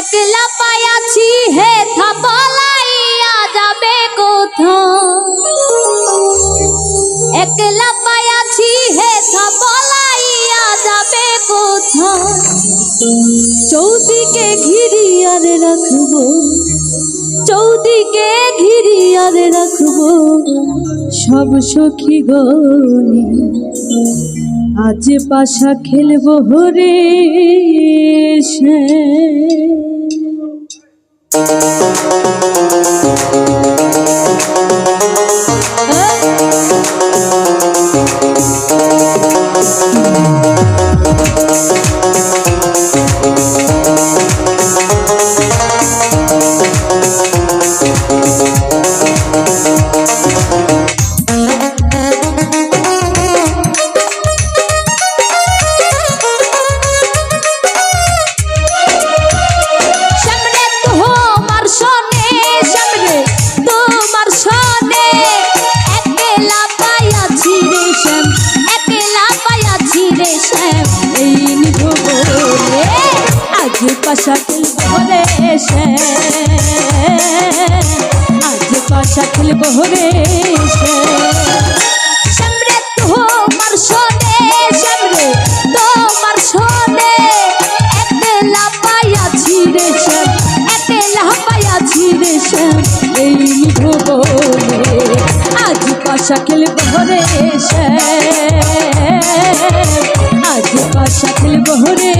একলা পায়াছি, হে থাপলাইয়া যাবে কোথাও একলা পায়াছি, হে থাপলাইয়া যাবে কোথাও চৌদিকে ঘিরিয়ার রাখব, চৌদিকে ঘিরিয়ার রাখব, সব সখী গনি। আজ পাশা খেলব হরে। কশাকিল বহরে সে আজ কশাকিল বহরে সে সামনে তোমার সনে সামনে তোমার সনে একলা পায়া ছিড়ে সে একলা পায়া ছিড়ে সে এই ভবনে। আজ কশাকিল বহরে সে আজ কশাকিল বহরে